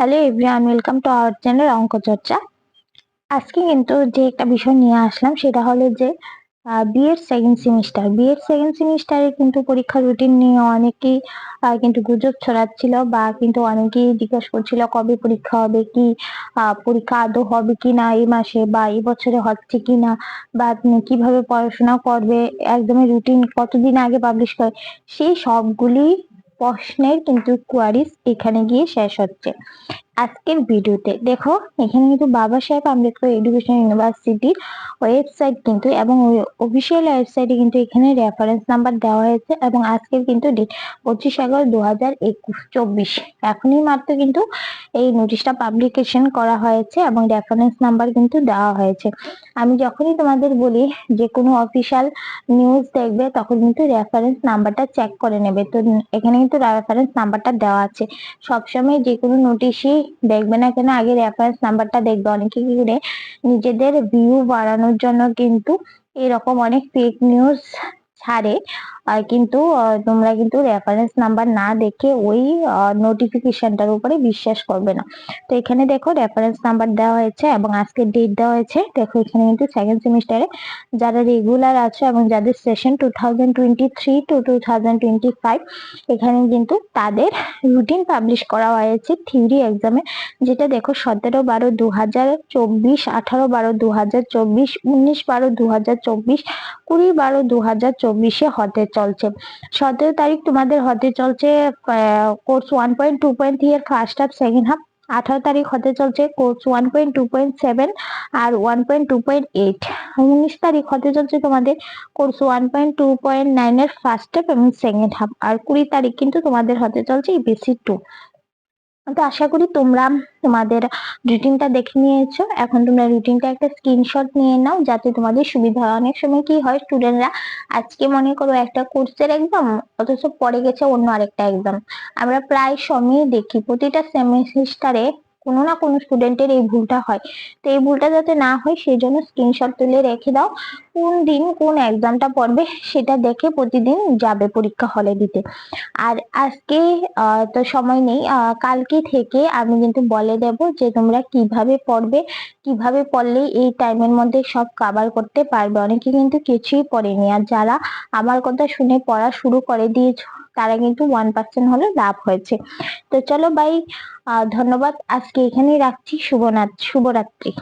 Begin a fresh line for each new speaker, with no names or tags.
Hello everyone welcome to our channel অঙ্ক চর্চা আজকে কিন্তু যে একটা বিষয় নিয়ে আসলাম, সেটা হলো যে BEd second semester BEd second সেমিস্টারে কিন্তু পরীক্ষার রুটিন নিয়ে অনেকেই কিন্তু গুজব ছড়াচ্ছিল বা কিন্তু অনেকেই জিজ্ঞেস করছিল কবে পরীক্ষা হবে, কি পরীক্ষা আদৌ হবে কি না এই মাসে বা এই বছরে হচ্ছে কি না বা কীভাবে পড়াশোনা করবে, একদমই রুটিন কতদিন আগে পাবলিশ করে, সেই সবগুলি প্রশ্নের কিন্তু কোয়ারিজ এখানে গিয়ে শেষ হচ্ছে। আজকের ভিডিওতে, দেখো, এখানে কিন্তু বাবা সাহেব আম্বেদকর এডুকেশন ইউনিভার্সিটির ওয়েবসাইট কিন্তু এবং অফিসিয়াল ওয়েবসাইটে কিন্তু এখানে রেফারেন্স নাম্বার দেওয়া হয়েছে এবং আজকের কিন্তু ডেট পঁচিশ এগারো দু হাজার একুশ, চব্বিশ। এখনই মাত্র কিন্তু এই নোটিশটা পাবলিকেশন করা হয়েছে এবং রেফারেন্স নাম্বার কিন্তু দেওয়া হয়েছে। আমি যখনই তোমাদের বলি যে কোনো অফিসিয়াল নিউজ দেখবে, তখন কিন্তু রেফারেন্স নাম্বারটা চেক করে নেবে। তো এখানে কিন্তু রেফারেন্স নাম্বারটা দেওয়া আছে। সবসময় যে কোনো নোটিশই দেখবে না কেন? আগে রেফারেন্স নাম্বারটা দেখবে। অনেকে কি করে? নিজেদের ভিউ বাড়ানোর জন্য কিন্তু এরকম অনেক ফেক নিউজ ছাড়ে। কিন্তু তোমরা কিন্তু রেফারেন্স নাম্বার না দেখে ওই নোটিফিকেশনটার উপরে বিশ্বাস করবে না। তো এখানে দেখো রেফারেন্স নাম্বার দেওয়া হয়েছে এবং আজকে ডেট দেওয়া হয়েছে। দেখো এখানে কিন্তু সেকেন্ড সেমিস্টারে যারা রেগুলার আছে এবং যাদের session two thousand twenty three to two thousand twenty five এখানে কিন্তু তাদের রুটিন পাবলিশ করা হয়েছে থিওরি এক্সামে যেটা দেখো সতেরো বারো দু হাজার চব্বিশ, আঠারো বারো দু হাজার চব্বিশ, উনিশ বারো দু হাজার চব্বিশ, কুড়ি বারো দু হাজার চব্বিশে হতে চলছে। সতেরো তারিখ তোমাদের হতে চলছে course one point two point three এর ফার্স্ট হাফ সেকেন্ড হাফ আঠারো তারিখ হতে চলছে course one point two point seven আর one point two point eight উনিশ তারিখ হতে চলছে তোমাদের course one point two point nine এর ফার্স্ট হাফ এবং সেকেন্ড হাফ আর কুড়ি তারিখ কিন্তু তোমাদের হতে চলছে ইবিসি টু তো আশা করি তোমরা তোমাদের রুটিনটা দেখে নিয়েছো। এখন তোমরা রুটিনটা একটা স্ক্রিনশট নিয়ে নাও, যাতে তোমাদের সুবিধা হয়। অনেক সময় কি হয় স্টুডেন্টরা আজকে মনে করো একটা কোর্সের একদম অথচ পরে গেছে অন্য আরেকটা একদম আমরা প্রায় সময়ই দেখি, প্রতিটা সেমিস্টারে কোনো না কোনো স্টুডেন্টের এই ভুলটা হয়। তো এই ভুলটা যাতে না হয় সেই জন্য স্ক্রিনশট তুলে রেখে দাও। কোন দিন কোন এক্সামটা পড়বে, সেটা দেখে প্রতিদিন যাবে পরীক্ষা হলে দিতে। আর আজকে তো সময় নেই। কালকে থেকে আমি কিন্তু বলে দেব যে তোমরা কীভাবে পড়বে, কীভাবে পড়লে এই টাইমের মধ্যে সব কভার করতে পারবে। অনেকে কিন্তু কিছুই পড়েনি। আর যারা আমার কথা শুনে পড়া শুরু করে দিয়েছ তারা কিন্তু ওয়ান পার্সেন্ট হলে লাভ হয়েছে। তো চলো বাই ধন্যবাদ। আজকে এখানেই রাখছি। শুভনাথ শুভরাত্রি।